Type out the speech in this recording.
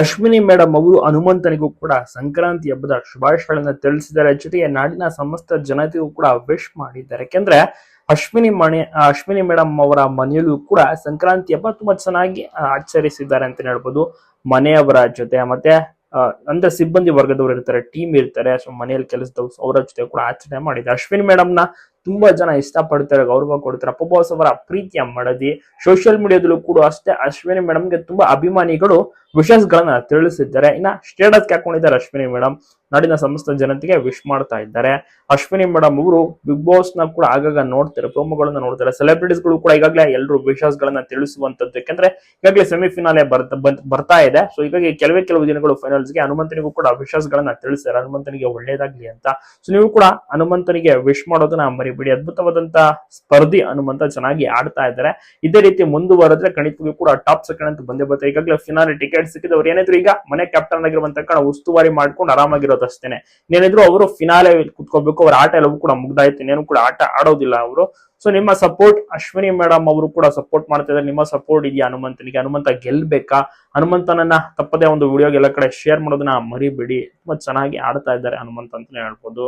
Ashwini madam ಅವರು ಹನುಮಂತನಿಗೂ ಕೂಡ ಸಂಕ್ರಾಂತಿ ಹಬ್ಬದ ಶುಭಾಶಯಗಳನ್ನ ತಿಳಿಸಿದ್ದಾರೆ. ಜೊತೆಗೆ ನಾಡಿನ ಸಮಸ್ತ ಜನತೆಗೂ ಕೂಡ ವಿಶ್ ಮಾಡಿದ್ದಾರೆ. ಯಾಕೆಂದ್ರೆ ಅಶ್ವಿನಿ ಮನೆ ಅಶ್ವಿನಿ ಮೇಡಮ್ ಅವರ ಮನೆಯಲ್ಲೂ ಕೂಡ ಸಂಕ್ರಾಂತಿ ಹಬ್ಬ ತುಂಬಾ ಚೆನ್ನಾಗಿ ಆಚರಿಸಿದ್ದಾರೆ ಅಂತ ಹೇಳ್ಬೋದು. ಮನೆಯವರ ಜೊತೆ ಮತ್ತೆ ಅಂದ್ರೆ ಸಿಬ್ಬಂದಿ ವರ್ಗದವರು ಇರ್ತಾರೆ ಟೀಮ್ ಇರ್ತಾರೆ. ಸೊ ಮನೆಯಲ್ಲಿ ಕೆಲಸದವ್ರು ಅವರ ಜೊತೆ ಕೂಡ ಆಚರಣೆ ಮಾಡಿದ್ದಾರೆ. ಅಶ್ವಿನಿ ಮೇಡಮ್ನ ತುಂಬಾ ಜನ ಇಷ್ಟಪಡ್ತಾರೆ, ಗೌರವ ಕೊಡ್ತಾರೆ. ಅಪ್ಪಬಾಸ್ ಅವರ ಪ್ರೀತಿಯ ಮಡದಿ. ಸೋಷಿಯಲ್ ಮೀಡಿಯಾದಲ್ಲೂ ಕೂಡ ಅಷ್ಟೇ ಅಶ್ವಿನಿ ಮೇಡಮ್ಗೆ ತುಂಬಾ ಅಭಿಮಾನಿಗಳು ವಿಶಸ್ ಗಳನ್ನ ತಿಳಿಸಿದ್ದಾರೆ, ಇನ್ನ ಸ್ಟೇಟಸ್ ಹಾಕೊಂಡಿದ್ದಾರೆ ಅಶ್ವಿನಿ ಮೇಡಮ್ ನಾಡಿನ ಸಮಸ್ತ ಜನತೆಗೆ ವಿಶ್ ಮಾಡ್ತಾ ಇದ್ದಾರೆ. ಅಶ್ವಿನಿ ಮೇಡಮ್ ಅವರು ಬಿಗ್ ಬಾಸ್ನ ಕೂಡ ಆಗಾಗ ನೋಡ್ತಾರೆ ಪ್ರೋಮೋಗಳನ್ನ ನೋಡ್ತಾರೆ. ಸೆಲೆಬ್ರಿಟೀಸ್ಗಳು ಕೂಡ ಈಗಾಗಲೇ ಎಲ್ಲರೂ ವಿಶಸ್ ಗಳನ್ನ ತಿಳಿಸುವಂತದ್ದು ಯಾಕಂದ್ರೆ ಈಗಾಗಲೇ ಸೆಮಿಫಿನಾಲೆ ಬರ್ತಾ ಇದೆ. ಸೊ ಹೀಗಾಗಿ ಕೆಲವೇ ಕೆಲವು ದಿನಗಳು ಫೈನಲ್ಸ್ಗೆ ಹನುಮಂತನಿಗೂ ಕೂಡ ವಿಶಸ್ ಗಳನ್ನ ತಿಳಿಸ್ತಾರೆ. ಹನುಮಂತನಿಗೆ ಒಳ್ಳೇದಾಗ್ಲಿ ಅಂತ. ಸೊ ನೀವು ಕೂಡ ಹನುಮಂತನಿಗೆ ವಿಶ್ ಮಾಡೋದನ್ನ ಮರಿಬೇಡಿ. ಅದ್ಭುತವಾದಂತ ಸ್ಪರ್ಧಿ ಹನುಮಂತ ಚೆನ್ನಾಗಿ ಆಡ್ತಾ ಇದ್ದಾರೆ. ಇದೇ ರೀತಿ ಮುಂದುವರೆದ್ರೆ ಖಂಡಿತವಾಗಿ ಕೂಡ ಟಾಪ್ ಸೆಕೆಂಡ್ ಅಂತ ಬಂದೇ ಬರ್ತಾರೆ ಈಗಾಗಲೇ ಫಿನಾಲೆ ಟಿಕೆಟ್ ಸಿಕ್ಕಿದವ್ರು ಏನಿದ್ರು ಈಗ ಮನೆ ಕ್ಯಾಪ್ಟನ್ ಆಗಿರುವಂತ ಕಾರಣ ಉಸ್ತುವಾರಿ ಮಾಡ್ಕೊಂಡು ಆರಾಮಾಗಿರೋದು ಅಷ್ಟೇನೆ. ಏನಿದ್ರು ಅವರು ಫಿನಾಲೆ ಕುತ್ಕೋಬೇಕು, ಅವ್ರ ಆಟ ಎಲ್ಲವೂ ಕೂಡ ಮುಗ್ದಾಯ್ತು. ಇನ್ನೇನು ಕೂಡ ಆಟ ಆಡೋದಿಲ್ಲ ಅವರು. ಸೊ ನಿಮ್ಮ ಸಪೋರ್ಟ್ ಅಶ್ವಿನಿ ಮೇಡಮ್ ಅವರು ಕೂಡ ಸಪೋರ್ಟ್ ಮಾಡ್ತಾ ನಿಮ್ಮ ಸಪೋರ್ಟ್ ಇದೆಯಾ ಹನುಮಂತನಿಗೆ? ಹನುಮಂತ ಗೆಲ್ಬೇಕಾ? ಹನುಮಂತನನ್ನ ತಪ್ಪದೇ ಒಂದು ವಿಡಿಯೋಗೆ ಎಲ್ಲ ಕಡೆ ಶೇರ್ ಮಾಡೋದನ್ನ ಮರಿಬೇಡಿ. ತುಂಬಾ ಚೆನ್ನಾಗಿ ಆಡ್ತಾ ಇದ್ದಾರೆ ಹನುಮಂತ ಅಂತಾನೆ ಹೇಳ್ಬೋದು.